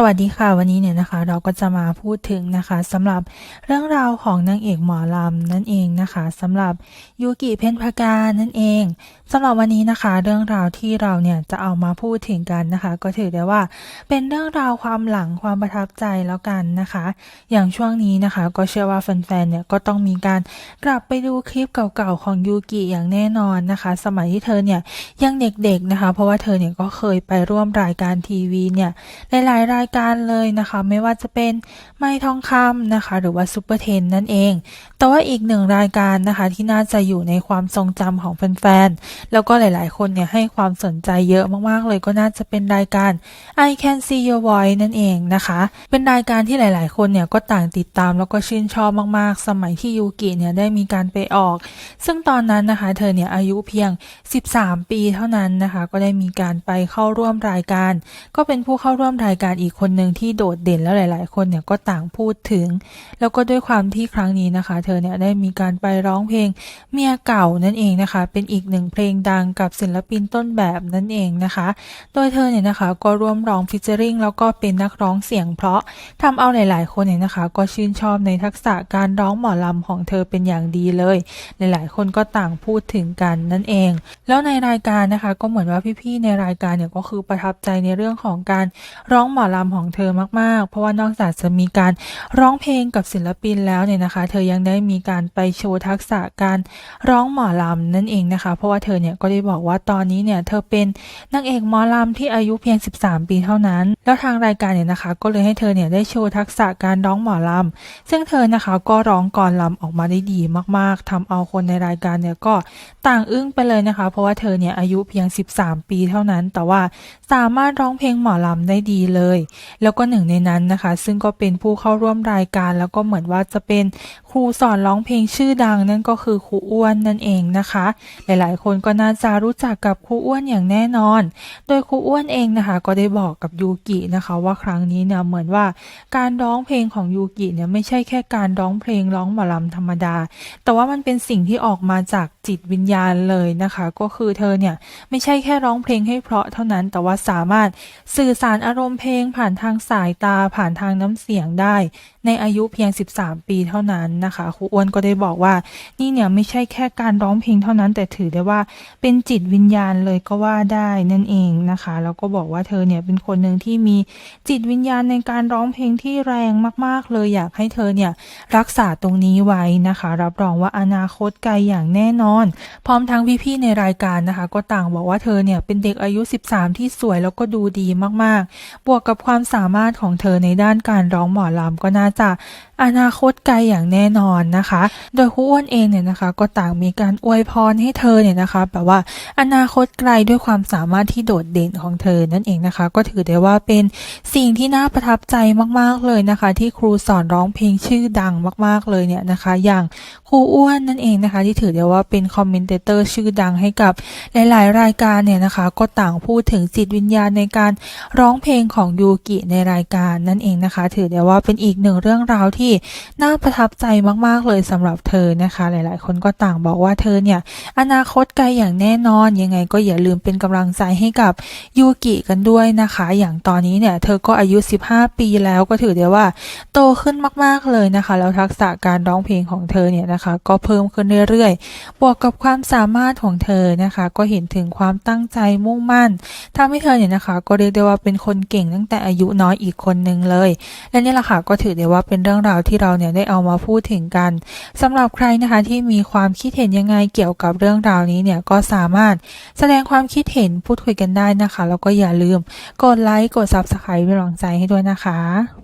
สวัสดีค่ะวันนี้เนี่ยนะคะ เราก็จะมาพูดถึงนะคะสำหรับเรื่องราวของนางเอกหมอลำนั่นเองนะคะสำหรับยูกิเพนพกานั่นเองสำหรับวันนี้นะคะ เรื่องราวที่เราเนี่ยจะเอามาพูดถึงกันนะคะ ก็ถือได้ว่าเป็นเรื่องราวความหลังความประทับใจแล้วกันนะคะ อย่างช่วงนี้นะคะ ก็เชื่อว่าแฟนๆเนี่ยก็ต้องมีการกลับไปดูคลิปเก่าๆของยูกิอย่างแน่นอนนะคะ สมัยที่เธอเนี่ยยังเด็กๆนะคะ เพราะว่าเธอเนี่ยก็เคยไปร่วมรายการทีวีเนี่ยหลายๆรายการเลยนะคะ ไม่ว่าจะเป็นไม่ทองคำนะคะ หรือว่าซูเปอร์เทนนั่นเอง แต่ว่าอีกหนึ่งรายการนะคะ ที่น่าจะอยู่ในความทรงจำของแฟนๆ แล้วก็หลายๆ คนเนี่ยให้ความสนใจเยอะมากๆ เลยก็น่าจะเป็นรายการ I Can See Your Voice นั่นเองนะคะ เป็นรายการที่หลายๆ คนเนี่ยก็ต่างติดตามแล้วก็ชื่นชอบมากๆ สมัยที่ยูกิเนี่ยได้มีการไปออก ซึ่งตอนนั้นนะคะ เธอเนี่ยอายุเพียง 13 ปีเท่านั้นนะคะ ก็ได้มีการไปเข้าร่วมรายการ ก็เป็นผู้เข้าร่วมรายการอีกคนหนึ่งที่โดดเด่นแล้วหลาย ๆ คนเนี่ยก็ต่างพูดถึง แล้วก็ด้วยความที่ครั้งนี้นะคะ เธอเนี่ยได้มีการไปร้องเพลงเมียเก่านั่นเองนะคะ เป็นอีกหนึ่งเพลงดังกับศิลปินต้นแบบนั่นเองนะคะ โดยเธอเนี่ยนะคะก็ร่วมร้องฟิชเจอริงแล้วก็เป็นนักร้องเสียงเพราะทำเอาหลาย ๆ คนเนี่ยนะคะ ก็ชื่นชอบในทักษะการร้องหมอลำของเธอเป็นอย่างดีเลย หลาย ๆ คนก็ต่างพูดถึงกันนั่นเอง แล้วในรายการนะคะ ก็เหมือนว่าพี่ ๆ ในรายการเนี่ยก็คือประทับใจในเรื่องของการร้องหมอลำของเธอมากๆ เพราะว่านอกจากจะมีการร้องเพลงกับศิลปินแล้วเนี่ยนะคะ เธอยังได้มีการไปโชว์ทักษะการร้องหมอลำนั่นเองนะคะ เพราะว่าเธอเนี่ยก็ได้บอกว่าตอนนี้เนี่ยเธอเป็นนางเอกหมอลำที่อายุเพียง 13 ปีเท่านั้น แล้วทางรายการเนี่ยนะคะ ก็เลยให้เธอเนี่ยได้โชว์ทักษะการร้องหมอลำซึ่งเธอนะคะก็ร้องกรลำออกมาได้ดีมากๆทำเอาคนในรายการเนี่ยก็ต่างอึ้งไปเลยนะคะ เพราะว่าเธอเนี่ยอายุเพียง 13 ปีเท่านั้น แต่ว่าสามารถร้องเพลงหมอลำได้ดีเลยแล้วก็หนึ่งในนั้นนะคะ ซึ่งก็เป็นผู้เข้าร่วมรายการ แล้วก็เหมือนว่าจะเป็นครูสอนร้องเพลงชื่อดังนั่นก็คือครูอ้วนนั่นเองนะคะ หลายๆ คนก็น่าจะรู้จักกับครูอ้วนอย่างแน่นอน โดยครูอ้วนเองนะคะ ก็ได้บอกกับยูกินะคะ ว่าครั้งนี้เนี่ยเหมือนว่าการร้องเพลงของยูกิเนี่ยไม่ใช่แค่การร้องเพลงร้องหมอลำธรรมดา แต่ว่ามันเป็นสิ่งที่ออกมาจากจิตวิญญาณเลยนะคะ ก็คือเธอเนี่ยไม่ใช่แค่ร้องเพลงให้เพราะเท่านั้นแต่ว่าสามารถสื่อสารอารมณ์เพลงผ่านทางสายตาผ่านทางน้ำเสียงได้ ในอายุเพียง 13 ปีเท่านั้นนะคะครูอ้วนก็ได้บอกว่า นี่เนี่ยไม่ใช่แค่การร้องเพลงเท่านั้น แต่ถือได้ว่าเป็นจิตวิญญาณเลยก็ว่าได้นั่นเองนะคะแล้วก็บอกว่าเธอเนี่ยเป็นคนหนึ่งที่มีจิตวิญญาณในการร้องเพลงที่แรงมาก ๆ เลยอยากให้เธอเนี่ยรักษาตรงนี้ไว้นะคะ รับรองว่าอนาคตไกลอย่างแน่นอน พร้อมทั้งพี่ๆในรายการนะคะ ก็ต่างบอกว่าเธอเนี่ยเป็นเด็กอายุ 13 ที่สวยแล้วก็ดูดีมากๆ บวกกับความสามารถของเธอในด้านการร้องหมอลำก็น่าจะ อนาคตไกลอย่างแน่นอนนะคะ โดยครูอ้วนเองเนี่ยนะคะ ก็ต่างมีการอวยพรให้เธอเนี่ยนะคะแบบว่าอนาคตไกลด้วยความสามารถที่โดดเด่นของเธอนั่นเองนะคะ ก็ถือได้ว่าเป็นสิ่งที่น่าประทับใจมากๆเลยนะคะ ที่ครูสอนร้องเพลงชื่อดังมากๆเลยเนี่ยนะคะ อย่างครูอ้วนนั่นเองนะคะ ที่ถือได้ว่าเป็นคอมเมนเตอร์ชื่อดังให้กับหลาย ๆ รายการเนี่ยนะคะ ก็ต่างพูดถึงจิตวิญญาณในการร้องเพลงของยูกิในรายการนั่นเองนะคะ ถือได้ว่าเป็นอีกหนึ่งเรื่องราวที่น่าประทับใจมากๆเลยสำหรับเธอนะคะ หลายๆ คนก็ต่างบอกว่าเธอเนี่ย อนาคตไกลอย่างแน่นอน ยังไงก็อย่าลืมเป็นกำลังใจให้กับยูกิกันด้วยนะคะ อย่างตอนนี้เนี่ย เธอก็อายุ 15 ปีแล้วก็ถือได้ว่า โตขึ้นมากๆเลยนะคะ แล้วทักษะการร้องเพลงของเธอเนี่ยนะคะ ก็เพิ่มขึ้นเรื่อยๆ บวกกับความสามารถของเธอนะคะ ก็เห็นถึงความตั้งใจมุ่งมั่นทำให้เธอเนี่ยนะคะ ก็เรียกได้ว่าเป็นคนเก่งตั้งแต่อายุน้อยอีกคนนึงเลย และนี่แหละค่ะก็ถือได้ว่าเป็นเรื่องราวที่เราเนี่ยได้เอามาพูดถึงกันสำหรับใครนะคะที่มีความคิดเห็นยังไงเกี่ยวกับเรื่องราวนี้เนี่ยก็สามารถแสดงความคิดเห็นพูดคุยกันได้นะคะ แล้วก็อย่าลืมกดไลค์กด Subscribe เป็นกำลังใจให้ด้วยนะคะ